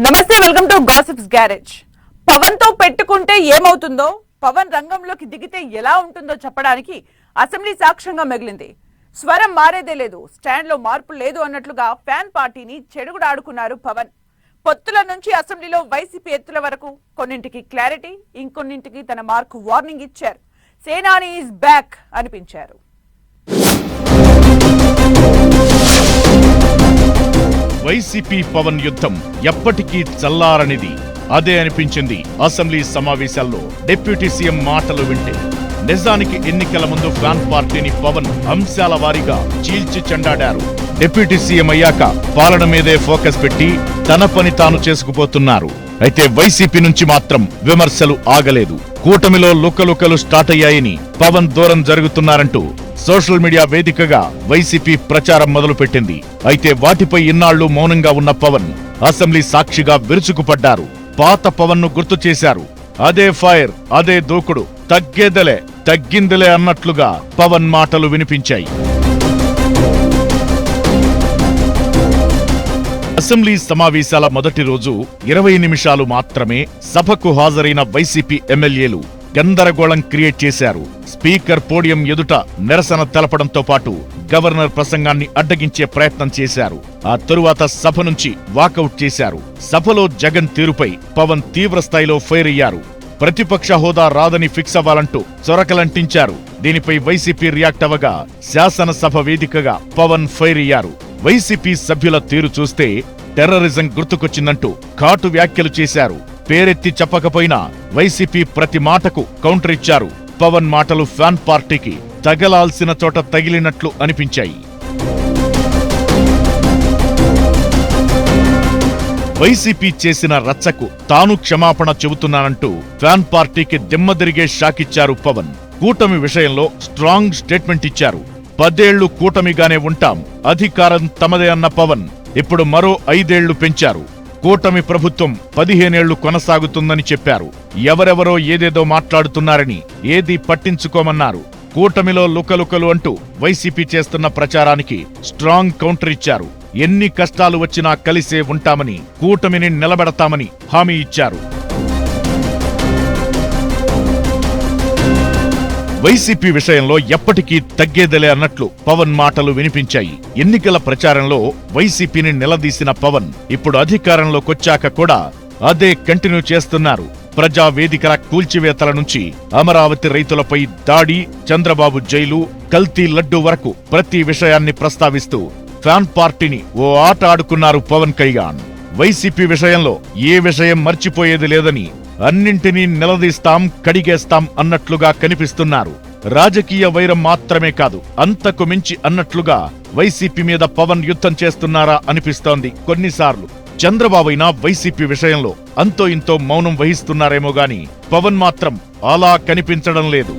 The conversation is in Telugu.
నమస్తే వెల్కమ్ టు గాసిప్స్ గ్యారేజ్. పవన్తో పెట్టుకుంటే ఏమవుతుందో పవన్ రంగంలోకి దిగితే ఎలా ఉంటుందో చెప్పడానికి అసెంబ్లీ సాక్ష్యంగా మిగిలింది. స్వరం మారేదే లేదు స్టాండ్లో మార్పు లేదు అన్నట్లుగా ఫ్యాన్ పార్టీని చెడుగుడాడుకున్నారు పవన్. పొత్తుల నుంచి అసెంబ్లీలో వైసీపీ ఎత్తుల వరకు కొన్నింటికి క్లారిటీ ఇంకొన్నింటికి తన మార్కు వార్నింగ్ ఇచ్చారు. సేనాని ఈజ్ బ్యాక్ అనిపించారు. వైసీపీ పవన్ యుద్ధం ఎప్పటికీ చల్లారనిది. అదే అనిపించింది అసెంబ్లీ సమావేశాల్లో డిప్యూటీ సీఎం మాటలు వింటే. నిజానికి ఎన్నికల ముందు ఫ్యాన్ పార్టీని పవన్ అంశాల వారీగా చీల్చి చెండాడారు. డిప్యూటీ సీఎం అయ్యాక పాలన మీదే ఫోకస్ పెట్టి తన పని తాను చేసుకుపోతున్నారు. అయితే వైసీపీ నుంచి మాత్రం విమర్శలు ఆగలేదు. కూటమిలో లుక్కలుక్కలు స్టార్ట్ అయ్యాయని పవన్ దూరం జరుగుతున్నారంటూ సోషల్ మీడియా వేదికగా వైసీపీ ప్రచారం మొదలుపెట్టింది. అయితే వాటిపై ఇన్నాళ్ళు మౌనంగా ఉన్న పవన్ అసెంబ్లీ సాక్షిగా విరుచుకుపడ్డారు. పాత పవన్ను గుర్తు చేశారు. అదే ఫైర్ అదే దూకుడు తగ్గేదలే తగ్గిందిలే అన్నట్లుగా పవన్ మాటలు వినిపించాయి. అసెంబ్లీ సమావేశాల మొదటి రోజు ఇరవై నిమిషాలు మాత్రమే సభకు హాజరైన వైసీపీ ఎమ్మెల్యేలు గందరగోళం క్రియేట్ చేశారు. స్పీకర్ పోడియం ఎదుట నిరసన తెలపడంతో పాటు గవర్నర్ ప్రసంగాన్ని అడ్డగించే ప్రయత్నం చేశారు. ఆ తరువాత సభ నుంచి వాకౌట్ చేశారు. సభలో జగన్ తీరుపై పవన్ తీవ్ర స్థాయిలో ఫైర్ అయ్యారు. ప్రతిపక్ష హోదా రాదని ఫిక్స్ అవ్వాలంటూ చొరకలంటించారు. దీనిపై వైసీపీ రియాక్ట్ అవ్వగా శాసనసభ వేదికగా పవన్ ఫైర్ అయ్యారు. వైసీపీ సభ్యుల తీరు చూస్తే టెర్రరిజం గుర్తుకొచ్చిందంటూ ఘాటు వ్యాఖ్యలు చేశారు. పేరెత్తి చెప్పకపోయినా వైసీపీ ప్రతి మాటకు కౌంటర్ ఇచ్చారు. పవన్ మాటలు ఫ్యాన్ పార్టీకి తగలాల్సిన చోట తగిలినట్లు అనిపించాయి. వైసీపీ చేసిన రచ్చకు తాను క్షమాపణ చెబుతున్నానంటూ ఫ్యాన్ పార్టీకి దిమ్మదిరిగే షాకిచ్చారు పవన్. కూటమి విషయంలో స్ట్రాంగ్ స్టేట్మెంట్ ఇచ్చారు. పదేళ్ళు కూటమిగానే ఉంటాం. అధికారం తమదే అన్న పవన్. ఇప్పుడు మరో ఐదేళ్ళు పెంచారు. కూటమి ప్రభుత్వం పదిహేనేళ్ళు కొనసాగుతుందని చెప్పారు. ఎవరెవరో ఏదేదో మాట్లాడుతున్నారని ఏది పట్టించుకోమన్నారు. కూటమిలో లుకలుకలు అంటూ వైసీపీ చేస్తున్న ప్రచారానికి స్ట్రాంగ్ కౌంటర్ ఇచ్చారు. ఎన్ని కష్టాలు వచ్చినా కలిసే ఉంటామని కూటమిని నిలబెడతామని హామీ ఇచ్చారు. వైసీపీ విషయంలో ఎప్పటికీ తగ్గేదలే అన్నట్లు పవన్ మాటలు వినిపించాయి. ఎన్నికల ప్రచారంలో వైసీపీని నిలదీసిన పవన్ ఇప్పుడు అధికారంలోకొచ్చాక కూడా అదే కంటిన్యూ చేస్తున్నారు. ప్రజా వేదికల కూల్చివేతల నుంచి అమరావతి రైతులపై దాడి చంద్రబాబు జైలు కల్తీ లడ్డు వరకు ప్రతి విషయాన్ని ప్రస్తావిస్తూ ఫ్యాన్ పార్టీని ఓ ఆట ఆడుకున్నారు పవన్ కళ్యాణ్. వైసీపీ విషయంలో ఏ విషయం మర్చిపోయేది లేదని అన్నింటినీ నిలదీస్తాం కడిగేస్తాం అన్నట్లుగా కనిపిస్తున్నారు. రాజకీయ వైరం మాత్రమే కాదు అంతకు మించి అన్నట్లుగా వైసీపీ మీద పవన్ యుద్ధం చేస్తున్నారా అనిపిస్తోంది కొన్నిసార్లు. చంద్రబాబైనా వైసీపీ విషయంలో అంతో ఇంతో మౌనం వహిస్తున్నారేమో గాని పవన్ మాత్రం అలా కనిపించడం లేదు.